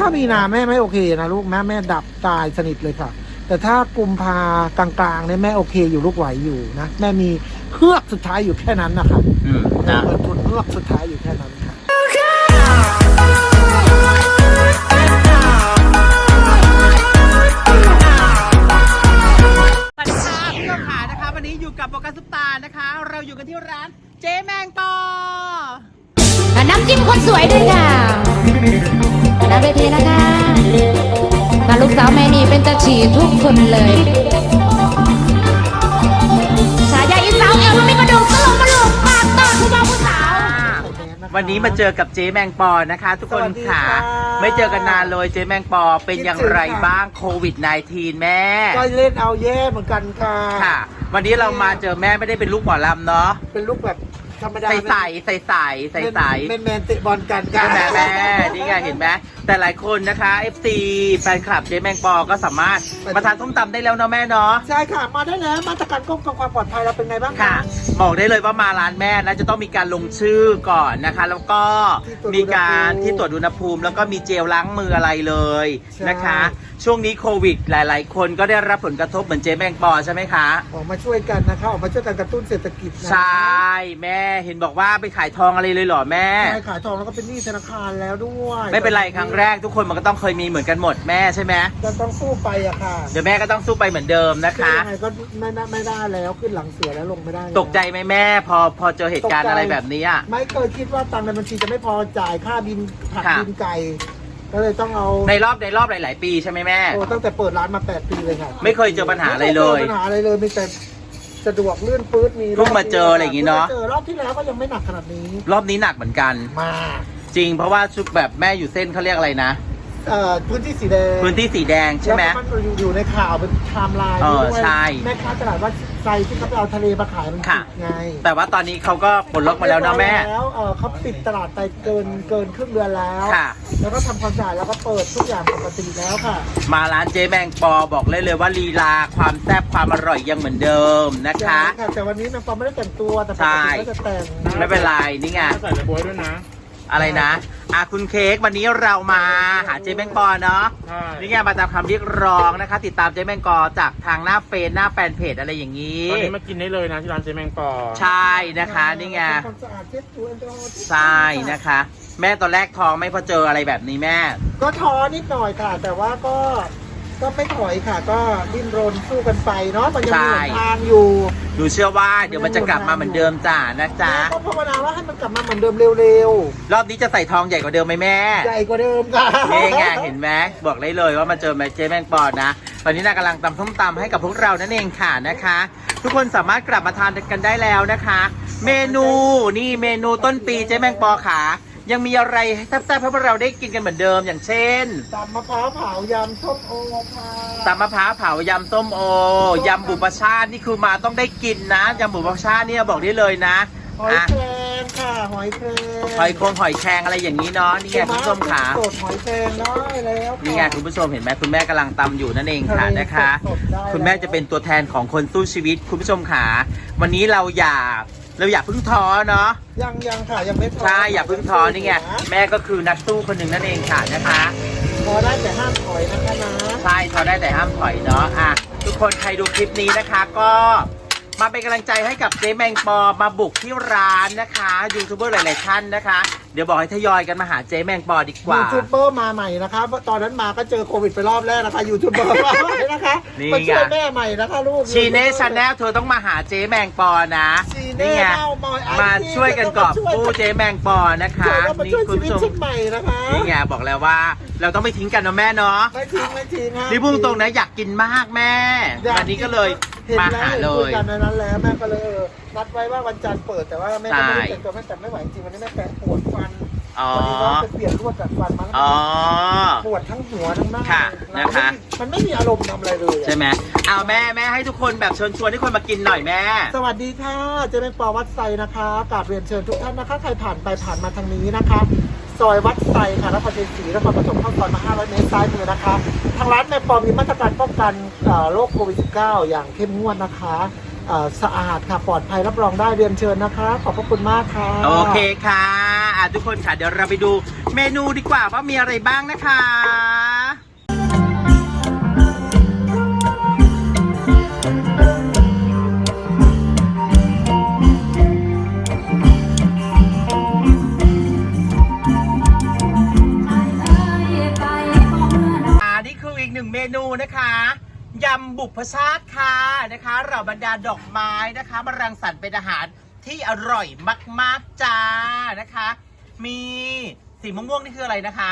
ถ้ามีนาแม่ไม่โอเคนะลูกนะแม่ดับตายสนิทเลยค่ะ แต่ถ้ากุมภากลางๆเนี่ยแม่โอเคอยู่ลูกไหวอยู่นะแม่มีเฮือกสุดท้ายอยู่แค่นั้นนะคะอืมนะเงินทุนเฮือกสุดท้ายอยู่แค่นั้นค่ะ สวัสดีค่ะพี่น้องขานะคะ วันนี้อยู่กับโปกัสซุปตานะคะ เราอยู่กันที่ร้านเจ๊แมงปออะน้ำจิ้มคนสวยด้วยค่ะ หน้าเวทีนะคะมาลูกสาวแม่นี่เป็นตาฉี่ทุกคนเลยฉายาอีสาวเอวมันไม่กระดูกสลบมาลูกปากต่อผู้บ่าวผู้สาว วันนี้มาเจอกับเจ๊แมงปอนะคะ ทุกคนสวัสดีค่ะ ค่ะไม่เจอกันนานเลยเจ๊แมงปอเป็นอย่างไรบ้างโควิด -19 แม่ ก็เล่นเอาแย่เหมือนกันค่ะ ค่ะ วันนี้เรามาเจอแม่ไม่ได้เป็นลูกหมอลำเนาะ เป็นลูกแบบ ธรรมดาใส่ใส่ใส่ใส่ใส่ใส่แมนแมนๆเตะบอลกันใช่ไหมแม่นี่ไงเห็นไหม แต่หลายคนนะคะ FC แฟนคลับเจ๊แมงปอก็สามารถมาทานส้มตำได้แล้วเนาะแม่เนาะ ใช่ค่ะ มาได้แล้วมาตรการควบคุมความปลอดภัยเราเป็นไงบ้างค่ะ บอกได้เลยว่ามาร้านแม่นะจะต้องมีการลงชื่อก่อนนะคะ แล้วก็มีการที่ตรวจอุณหภูมิ แล้วก็มีเจลล้างมืออะไรเลยนะคะ ช่วงนี้โควิด หลาย ๆ คนก็ได้รับผลกระทบเหมือนเจ๊แมงปอใช่ไหมคะ ออกมาช่วยกันนะคะออกมาช่วยกันกระตุ้นเศรษฐกิจนะใช่แม่เห็นบอกว่าไปขายทองอะไรเลยเหรอแม่ใช่ขายทองแล้วก็เป็นหนี้ธนาคารแล้วด้วย ไม่เป็นไรครั้งแรกทุกคนมันก็ต้องเคยมีเหมือนกันหมดแม่ใช่ไหมจะต้องสู้ไปอะค่ะเดี๋ยวแม่ก็ต้องสู้ไปเหมือนเดิมนะคะ ยังไงก็ไม่ได้ไม่ได้แล้วขึ้นหลังเสือแล้วลงไม่ได้แล้วตกใจไหมแม่พอพอเจอเหตุการณ์อะไรแบบนี้อะ ไม่เคยคิดว่าตังค์ในบัญชีจะไม่พอจ่ายค่าบินผักค่ะ บินไก่ก็เลยต้องเอาในรอบในรอบหลาย ๆ ปีใช่ไหมแม่ โอ้ตั้งแต่เปิดร้านมา8ปีเลยค่ะไม่เคยเจอปัญหาอะไรเลย ม่คจปัญหาอะไรเลยมีแต่สะดวกลื่นปื๊ดมีเพิ่งมาเจออะไรอย่างงี้เนอะพิ่งมเจอรอบที่แล้วก็ยังไม่หนักขนาดนี้รอบนี้หนักเหมือนกัน มาก จริงเพราะว่าชุดแบบแม่อยู่เส้นเขาเรียกอะไรนะ เอ่อพื้นที่สีแดงพื้นที่สีแดงใช่ไหม แล้วก็มันอยู่อยู่ในข่าวเป็นไทม์ไลน์เออด้วยใช่แม่ค้าตลาดว่าไซที่เขาไปเอาทะเลมาขายมันค่ะ ผิดไงแต่ว่าตอนนี้เขาก็ปลดล็อกมาแล้วนะแม่ แล้วเออเขาปิดตลาดไปเกินเกินครึ่งเดือนแล้ว ค่ะ แล้วก็ทำความสะอาดแล้วก็เปิดทุกอย่างปกติแล้วค่ะมาร้านเจ๊แมงปอบอกเลยเลยว่าลีลาความแซ่บความอร่อยยังเหมือนเดิมนะคะใช่แต่วันนี้นางปอไม่ได้แต่งตัวแต่ปกใช่ติก็จะแต่งไม่เป็นไรนี่ไง ใส่ในบวยด้วยนะ อะไรนะอะคุณเค้กวันนี้เรามาหาเจ๊แมงปอเนาะใช่นี่ไงมาตามคำเรียกร้องนะคะ ติดตามเจ๊แมงกอจากทางหน้าเฟซหน้าแฟนเพจอะไรอย่างนี้ ตอนนี้มากินได้เลยนะที่ร้านเจแมงปอใช่นะคะนี่ไงทำความสะอาดเช็ดตัวแอลกอฮอล์ใช่นะคะ แม่ตอนแรกท้องไม่พอเจออะไรแบบนี้แม่ ก็ท้อนิดหน่อยค่ะ แต่ว่าก็ ก็ไม่ถอยค่ะ ก็ดิ้นรนสู้กันไปเนาะมันยังมีหนทางอยู่หนูเชื่อว่าเดี๋ยวมันจะกลับมาเหมือนเดิมจ้านะจ๊ะแม่ก็ภาวนาว่าให้มันกลับมาเหมือนเดิมเร็วรอบนี้จะใส่ทองใหญ่กว่าเดิมไหมแม่ๆใหญ่กว่าเดิมค่ะนี่ไงเห็นไหมบอกได้เลยว่ามาเจอแม่เจ๊แมงปอนะตอนนี้นากำลังตำส้มตำให้กับพวกเรานั่นเองค่ะนะคะ ทุกคนสามารถกลับมาทานกันได้แล้วนะคะ เมนูนี่เมนูต้นปีเจ๊แมงปอขา ยังมีอะไรให้แซ่บๆให้พวกเราได้กินกันเหมือนเดิมอย่างเช่นตำมะพร้าวเผายำส้มโอค่ะตำมะพร้าวเผายำส้มโอยำบุปชาตินี่คือมาต้องได้กินนะยำบุปชาติเนี่ยบอกได้เลยนะหอยอะแครงค่ะหอยแครงหอยโครงหอยแครงอะไรอย่างนี้เนาะนี่ไงคุณผู้ชมขาสดหอยแครงได้แล้วค่ะนี่ไงคุณผู้ชมเห็นไหมคุณแม่กำลังตำอยู่นั่นเองค่ะทะเลนะคะสดๆได้คุณแม่จะเป็นตัวแทนของคนสู้ชีวิตคุณผู้ชมขาวันนี้เราอย่า เราอย่าเพึ่งท้อเนาะ ยังยังค่ะยังไม่พอใช่ อย่าเพึ่งท้อนี่ไง แม่ก็คือนักสู้คนหนึ่งนั่นเองค่ะนะคะ พอได้แต่ห้ามถอยนะคะนะ ใช่ท้อได้แต่ห้ามถอยเนาะ อะ ทุกคนใครดูคลิปนี้นะคะก็ มาเป็นกำลังใจให้กับเจ๊แมงปอมาบุกที่ร้านนะคะยูทูบเบอร์หลาย ๆ ท่านนะคะ เดี๋ยวบอกให้ทยอยกันมาหาเจ๊แมงปอดีกว่า ยูทูบเบอร์มาใหม่นะคะเพราะตอนนั้นมาก็เจอโควิดไปรอบแรกนะคะยูทูบเบอร์มาใหม่นะคะนี่มาช่วยไงแม่ใหม่นะคะลูกชีเน่ชาแนลเธอต้องมาหาเจ๊แมงปอนะชีนี่เน่ไงเล่าบอยไอมาช่วยกันกอบกู้เจ๊แมงปอนะคะเดี๋ยวเรามานี่ช่วยคุชีณวิตผู้ชชุมดใหม่นะคะนี่ไงบอกแล้วว่า เราต้องไม่ทิ้งกันนะแม่เนาะ ไม่ทิ้งไม่ทิ้งฮะ นี่พุ่งตรงนะอยากกินมากแม่อยากวันนี้ก็เลย เห็นมาแล้วหาเห็นเลคุยยกันในนั้นแล้วแม่ก็เลยเออนัดไว้ว่าวันจันทร์เปิดแต่ว่าแม่ก็ไม่ได้ใช่แต่งตัวแม่แต่ไม่ไหวจริงวันนี้แม่แปะปวดฟันอ๋อ วันนี้ว่าจะเปลี่ยนลวดจากฟันมาแล้วอ๋อ ปวดทั้งหัวทั้งหน้าค่ะแล้วนะคะ มันไม่มีอารมณ์ทำอะไรเลยอะใช่ไหมเอาแม่แม่ให้ทุกคนแบบเชิญชวนให้คนมากินหน่อยแม่ สวัสดีค่ะเจะเป็นปอวัดไซนะคะกราบเรียนเชิญทุกท่านนะคะใครผ่านไปผ่านมาทางนี้นะคะ ซอยวัดไซค่ะนครชัยศรีนครปฐมเข้าซอยมา 500 เมตรซ้ายมือนะคะ ทางร้านแม่ปอมีมาตรการป้องกันโรคโควิด -19 อย่างเข้มงวดนะคะสะอาดค่ะปลอดภัยรับรองได้เรียนเชิญนะคะ ขอบพระคุณมากค่ะโอเคค่ะอะทุกคนค่ะเดี๋ยวเราไปดูเมนูดีกว่าว่ามีอะไรบ้างนะคะ หนึ่งเมนูนะคะยำบุพชาติค่ะนะคะเหล่าบรรดาดอกไม้นะคะมารังสรรค์เป็นอาหารที่อร่อยมาก ๆจ้านะคะ มีสีม่วงๆนี่คืออะไรนะคะ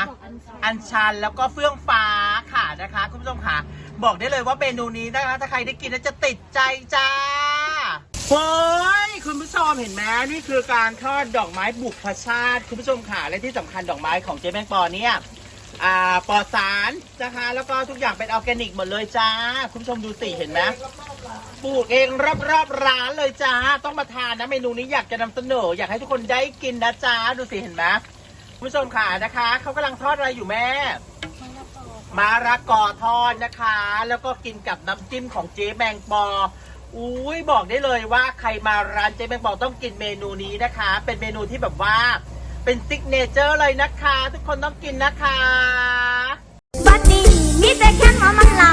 อัญชันแล้วก็เฟื่องฟ้าค่ะนะคะ คุณผู้ชมค่ะ บอกได้เลยว่าเมนูนี้นะคะถ้าใครได้กินแล้วจะติดใจจ้าโอ้ยคุณผู้ชมเห็นไหมนี่คือการทอดดอกไม้บุพชาติ คุณผู้ชมค่ะและที่สำคัญดอกไม้ของเจ๊แมงปอเนี่ย อ่าปลอดสารนะคะ แล้วก็ทุกอย่างเป็นออร์แกนิกหมดเลยจ้า คุณผู้ชมดูสิเห็นไหมปลูกเองรอบๆร้านเลยจ้า ต้องมาทานนะเมนูนี้อยากจะนำเสนอ อยากให้ทุกคนได้กินนะจ้า ดูสิเห็นไหมคุณผู้ชมค่ะนะคะเขากำลังทอดอะไรอยู่แม่มาระกอทอดนะคะ แล้วก็กินกับน้ำจิ้มของเจ๊แมงปออุ้ยบอกได้เลยว่าใครมาร้านเจ๊แมงปอต้องกินเมนูนี้นะคะ เป็นเมนูที่แบบว่า เป็นซิกเนเจอร์เลยนะคะ ทุกคนต้องกินนะคะ บัดนี้มีแต่แค่นว่ามันลา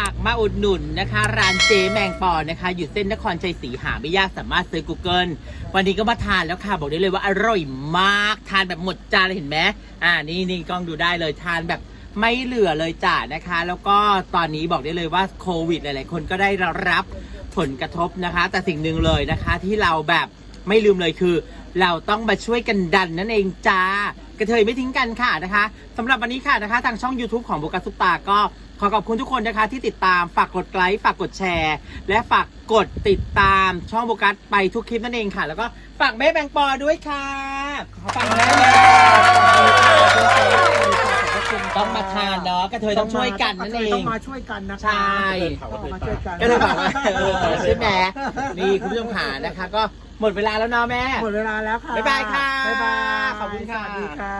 ากมาอุดหนุนนะคะ ร้านเจแมงปอนะคะ อยู่เส้นนครชัยศรีหาไม่ยากสามารถซื้อ Google วันนี้ก็มาทานแล้วค่ะบอกได้เลยว่าอร่อยมากทานแบบหมดจานเลยเห็นไหมอ่านี่นี่กล้องดูได้เลยทานแบบไม่เหลือเลยจ้ะนะคะ แล้วก็ตอนนี้บอกได้เลยว่าโควิดหลาย ๆ คนก็ได้รับผลกระทบนะคะ แต่สิ่งหนึ่งเลยนะคะที่เราแบบไม่ลืมเลยคือ เราต้องมาช่วยกันดันนั่นเองจ้ากระเทยไม่ทิ้งกันค่ะนะคะสำหรับวันนี้ค่ะนะคะ ทางช่อง YouTube ของโบกัสุปตาก็ขอขอบคุณทุกคนนะคะที่ติดตามฝากกดไลค์ฝากกดแชร์ และฝากกดติดตามช่องโบกัสไปทุกคลิปนั่นเองค่ะ แล้วก็ฝากแม่แบงปอด้วยค่ะฝากแม่แบงต้องมาทานเนาะกระเทยต้องช่วยกันนั่นเอง ต้องมาช่วยกันนะคะใช่ ต้องมาช่วยกันก็เลยบอกว่าเออใช่ไหมนี่คุณผู้ชมขานะคะ ก็หมดเวลาแล้วเนาะแม่ หมดเวลาแล้วค่ะบ๊ายบายค่ะบ๊ายบายขอบคุณค่ะ สวัสดีค่ะ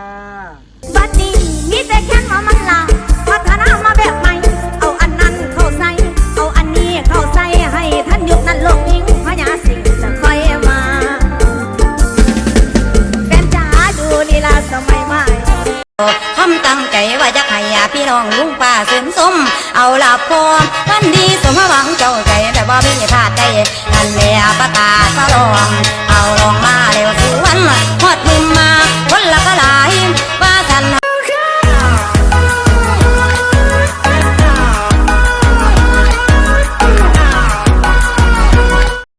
บัดนี้มีแต่แค่นว่ามันลา พัฒนามาแบบใหม่ เอาอันนั้นเข้าใส่ เอาอันนี้เข้าใส่ให้ท่านยุนั้นโลกยิ่งพญาสิงจะค่อยมาแฟนจ๋าดูลีลาสมัยใหม่ ทำตั้งใจว่าจะให้ญพี่น้องลุงป้าเสริมสม เอาหลับพรวันดีสมหวังเจ้าใจแบบว่ามีพลาดได้นั่นแหละประกาศปรลอง